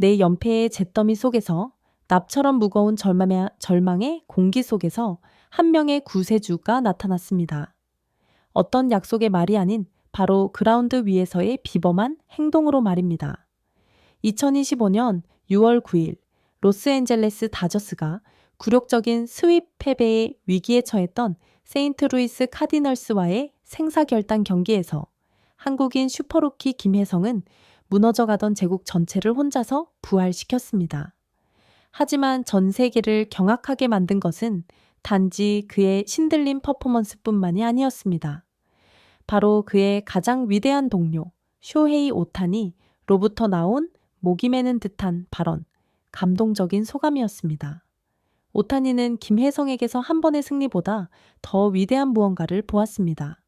내 연패의 잿더미 속에서 납처럼 무거운 절망의, 절망의 공기 속에서 한 명의 구세주가 나타났습니다. 어떤 약속의 말이 아닌 바로 그라운드 위에서의 비범한 행동으로 말입니다. 2025년 6월 9일 로스앤젤레스 다저스가 굴욕적인 스윕 패배의 위기에 처했던 세인트루이스 카디널스와의 생사결단 경기에서 한국인 슈퍼루키 김혜성은 무너져가던 제국 전체를 혼자서 부활시켰습니다. 하지만 전 세계를 경악하게 만든 것은 단지 그의 신들린 퍼포먼스뿐만이 아니었습니다. 바로 그의 가장 위대한 동료 쇼헤이 오탄이 로부터 나온 목이 매는 듯한 발언, 감동적인 소감이었습니다. 오타니는 김혜성에게서 한 번의 승리보다 더 위대한 무언가를 보았습니다.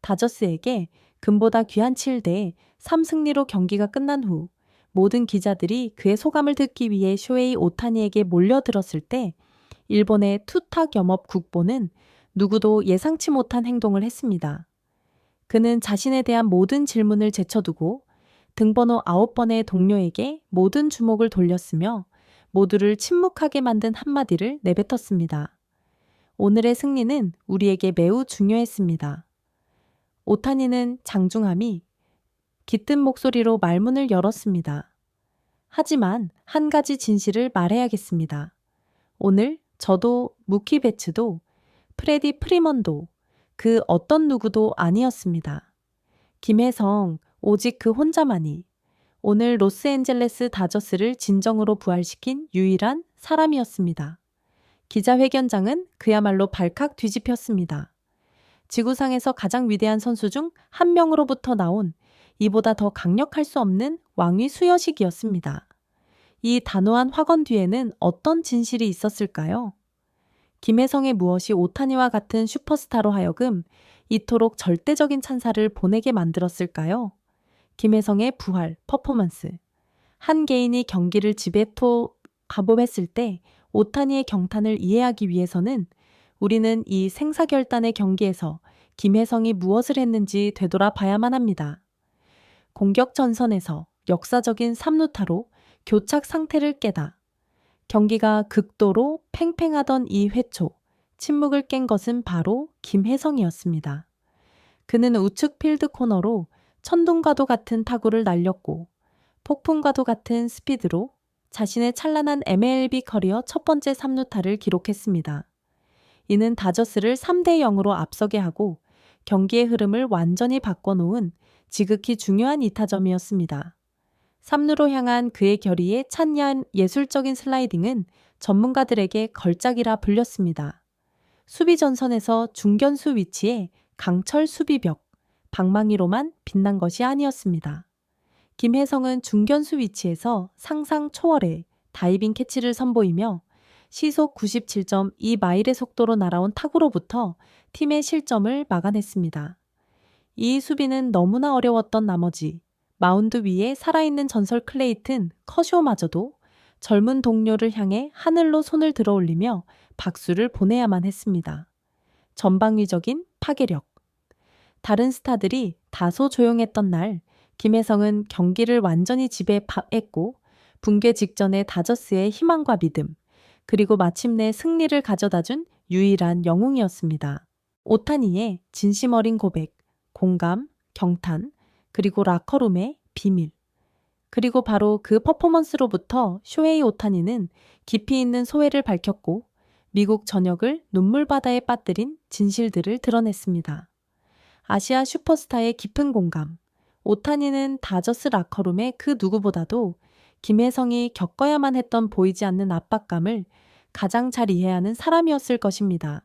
다저스에게 금보다 귀한 7대 3승리로 경기가 끝난 후 모든 기자들이 그의 소감을 듣기 위해 쇼헤이 오타니에게 몰려들었을 때 일본의 투탁 염업 국보는 누구도 예상치 못한 행동을 했습니다. 그는 자신에 대한 모든 질문을 제쳐두고 등번호 9번의 동료에게 모든 주목을 돌렸으며 모두를 침묵하게 만든 한마디를 내뱉었습니다. 오늘의 승리는 우리에게 매우 중요했습니다. 오타니는 장중함이 깃든 목소리로 말문을 열었습니다. 하지만 한 가지 진실을 말해야겠습니다. 오늘 저도 무키 베츠도 프레디 프리먼도 그 어떤 누구도 아니었습니다. 김혜성 오직 그 혼자만이 오늘 로스앤젤레스 다저스를 진정으로 부활시킨 유일한 사람이었습니다. 기자회견장은 그야말로 발칵 뒤집혔습니다. 지구상에서 가장 위대한 선수 중 한 명으로부터 나온 이보다 더 강력할 수 없는 왕위 수여식이었습니다. 이 단호한 확언 뒤에는 어떤 진실이 있었을까요? 김혜성의 무엇이 오타니와 같은 슈퍼스타로 하여금 이토록 절대적인 찬사를 보내게 만들었을까요? 김혜성의 부활, 퍼포먼스. 한 개인이 경기를 지배토 가범했을 때 오타니의 경탄을 이해하기 위해서는 우리는 이 생사결단의 경기에서 김혜성이 무엇을 했는지 되돌아 봐야만 합니다. 공격 전선에서 역사적인 3루타로 교착 상태를 깨다. 경기가 극도로 팽팽하던 이 회초, 침묵을 깬 것은 바로 김혜성이었습니다. 그는 우측 필드 코너로 천둥과도 같은 타구를 날렸고 폭풍과도 같은 스피드로 자신의 찬란한 MLB 커리어 첫 번째 3루타를 기록했습니다. 이는 다저스를 3대 0으로 앞서게 하고 경기의 흐름을 완전히 바꿔놓은 지극히 중요한 이타점이었습니다. 3루로 향한 그의 결의에 찬양 예술적인 슬라이딩은 전문가들에게 걸작이라 불렸습니다. 수비 전선에서 중견수 위치에 강철 수비벽, 방망이로만 빛난 것이 아니었습니다. 김혜성은 중견수 위치에서 상상 초월의 다이빙 캐치를 선보이며 시속 97.2마일의 속도로 날아온 타구로부터 팀의 실점을 막아냈습니다. 이 수비는 너무나 어려웠던 나머지 마운드 위에 살아있는 전설 클레이튼 커쇼마저도 젊은 동료를 향해 하늘로 손을 들어 올리며 박수를 보내야만 했습니다. 전방위적인 파괴력. 다른 스타들이 다소 조용했던 날, 김혜성은 경기를 완전히 지배했고, 붕괴 직전의 다저스의 희망과 믿음, 그리고 마침내 승리를 가져다 준 유일한 영웅이었습니다. 오타니의 진심 어린 고백, 공감, 경탄, 그리고 라커룸의 비밀. 그리고 바로 그 퍼포먼스로부터 쇼헤이 오타니는 깊이 있는 소회를 밝혔고 미국 전역을 눈물바다에 빠뜨린 진실들을 드러냈습니다. 아시아 슈퍼스타의 깊은 공감. 오타니는 다저스 라커룸의 그 누구보다도 김혜성이 겪어야만 했던 보이지 않는 압박감을 가장 잘 이해하는 사람이었을 것입니다.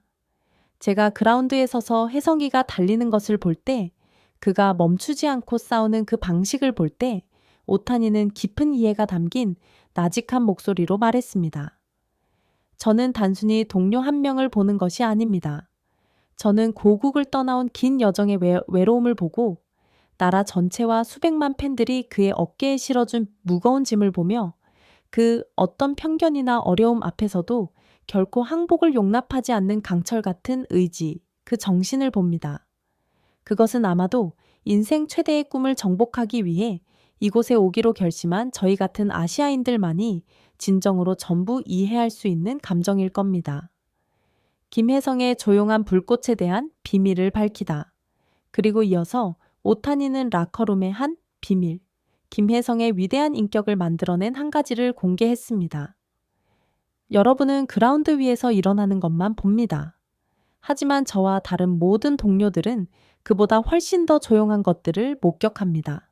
제가 그라운드에 서서 혜성이가 달리는 것을 볼 때, 그가 멈추지 않고 싸우는 그 방식을 볼 때, 오타니는 깊은 이해가 담긴 나직한 목소리로 말했습니다. 저는 단순히 동료 한 명을 보는 것이 아닙니다. 저는 고국을 떠나온 긴 여정의 외, 외로움을 보고 나라 전체와 수백만 팬들이 그의 어깨에 실어준 무거운 짐을 보며 그 어떤 편견이나 어려움 앞에서도 결코 항복을 용납하지 않는 강철 같은 의지, 그 정신을 봅니다. 그것은 아마도 인생 최대의 꿈을 정복하기 위해 이곳에 오기로 결심한 저희 같은 아시아인들만이 진정으로 전부 이해할 수 있는 감정일 겁니다. 김혜성의 조용한 불꽃에 대한 비밀을 밝히다. 그리고 이어서 오타니는 라커룸의 한 비밀, 김혜성의 위대한 인격을 만들어낸 한 가지를 공개했습니다. 여러분은 그라운드 위에서 일어나는 것만 봅니다. 하지만 저와 다른 모든 동료들은 그보다 훨씬 더 조용한 것들을 목격합니다.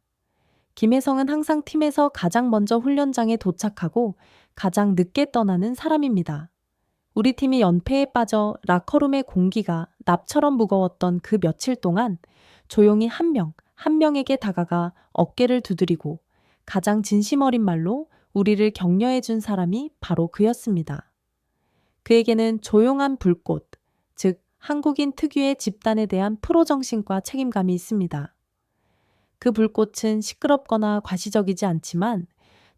김혜성은 항상 팀에서 가장 먼저 훈련장에 도착하고 가장 늦게 떠나는 사람입니다. 우리 팀이 연패에 빠져 라커룸의 공기가 납처럼 무거웠던 그 며칠 동안 조용히 한 명, 한 명에게 다가가 어깨를 두드리고 가장 진심 어린 말로 우리를 격려해 준 사람이 바로 그였습니다. 그에게는 조용한 불꽃, 즉 한국인 특유의 집단에 대한 프로 정신과 책임감이 있습니다. 그 불꽃은 시끄럽거나 과시적이지 않지만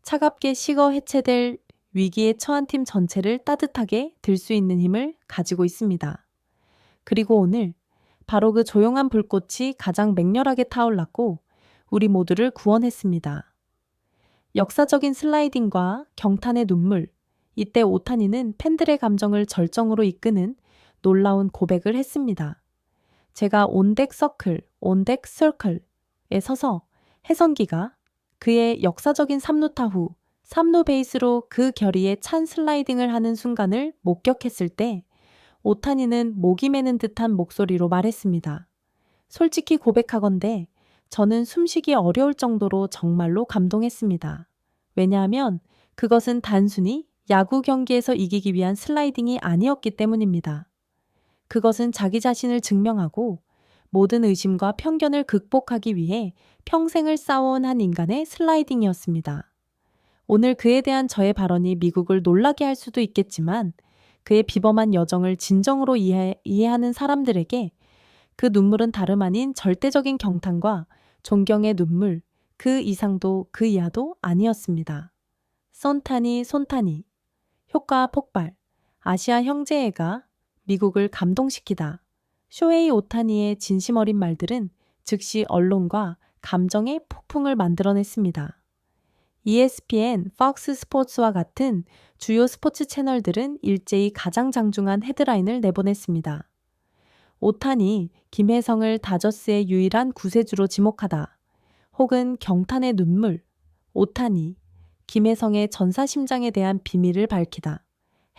차갑게 식어 해체될 위기에 처한 팀 전체를 따뜻하게 들 수 있는 힘을 가지고 있습니다. 그리고 오늘 바로 그 조용한 불꽃이 가장 맹렬하게 타올랐고 우리 모두를 구원했습니다. 역사적인 슬라이딩과 경탄의 눈물, 이때 오타니는 팬들의 감정을 절정으로 이끄는 놀라운 고백을 했습니다. 제가 온덱 서클, 온덱 서클에 서서 해성기가 그의 역사적인 3루타 후 3루 베이스로 그 결의에 찬 슬라이딩을 하는 순간을 목격했을 때 오타니는 목이 메는 듯한 목소리로 말했습니다. 솔직히 고백하건대 저는 숨쉬기 어려울 정도로 정말로 감동했습니다. 왜냐하면 그것은 단순히 야구 경기에서 이기기 위한 슬라이딩이 아니었기 때문입니다. 그것은 자기 자신을 증명하고 모든 의심과 편견을 극복하기 위해 평생을 쌓아온 한 인간의 슬라이딩이었습니다. 오늘 그에 대한 저의 발언이 미국을 놀라게 할 수도 있겠지만 그의 비범한 여정을 진정으로 이해, 이해하는 사람들에게 그 눈물은 다름 아닌 절대적인 경탄과 존경의 눈물, 그 이상도 그 이하도 아니었습니다. 손타니 손타니 효과 폭발 아시아 형제애가 미국을 감동시키다. 쇼헤이 오타니의 진심 어린 말들은 즉시 언론과 감정의 폭풍을 만들어냈습니다. ESPN, 팍스 스포츠와 같은 주요 스포츠 채널들은 일제히 가장 장중한 헤드라인을 내보냈습니다. 오타니, 김혜성을 다저스의 유일한 구세주로 지목하다. 혹은 경탄의 눈물, 오타니, 김혜성의 전사 심장에 대한 비밀을 밝히다.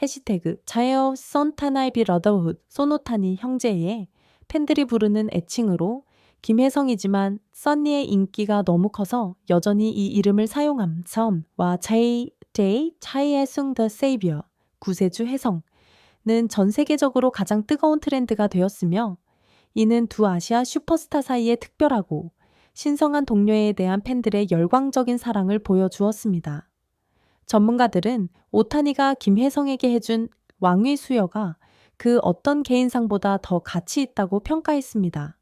해시태그 자에어 선타나이비 러더훗 소노타니 형제의 팬들이 부르는 애칭으로 김혜성이지만 써니의 인기가 너무 커서 여전히 이 이름을 사용함 섬와 차이 데이 차이에숭 더 세이비어 구세주 혜성은 전 세계적으로 가장 뜨거운 트렌드가 되었으며 이는 두 아시아 슈퍼스타 사이의 특별하고 신성한 동료에 대한 팬들의 열광적인 사랑을 보여주었습니다. 전문가들은 오타니가 김혜성에게 해준 왕위 수여가 그 어떤 개인상보다 더 가치 있다고 평가했습니다.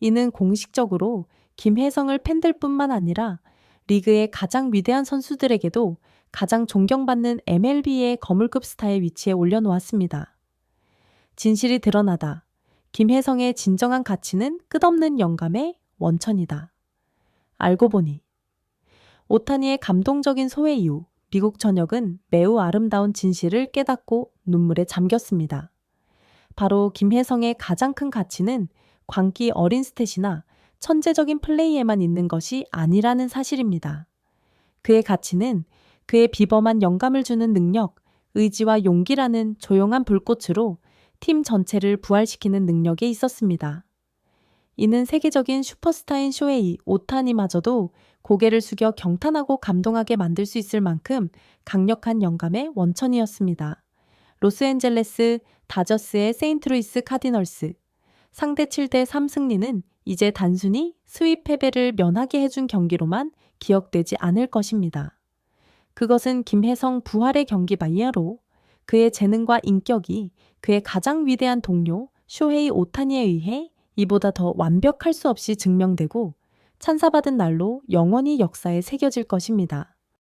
이는 공식적으로 김혜성을 팬들뿐만 아니라 리그의 가장 위대한 선수들에게도 가장 존경받는 MLB의 거물급 스타의 위치에 올려놓았습니다. 진실이 드러나다. 김혜성의 진정한 가치는 끝없는 영감의 원천이다. 알고 보니 오타니의 감동적인 소회 이후 미국 전역은 매우 아름다운 진실을 깨닫고 눈물에 잠겼습니다. 바로 김혜성의 가장 큰 가치는 광기 어린 스탯이나 천재적인 플레이에만 있는 것이 아니라는 사실입니다. 그의 가치는 그의 비범한 영감을 주는 능력, 의지와 용기라는 조용한 불꽃으로 팀 전체를 부활시키는 능력에 있었습니다. 이는 세계적인 슈퍼스타인 쇼헤이 오타니마저도 고개를 숙여 경탄하고 감동하게 만들 수 있을 만큼 강력한 영감의 원천이었습니다. 로스앤젤레스 다저스의 세인트루이스 카디널스 상대 7대 3 승리는 이제 단순히 스윗 패배를 면하게 해준 경기로만 기억되지 않을 것입니다. 그것은 김혜성 부활의 경기 바이어로 그의 재능과 인격이 그의 가장 위대한 동료 쇼헤이 오타니에 의해 이보다 더 완벽할 수 없이 증명되고 찬사받은 날로 영원히 역사에 새겨질 것입니다.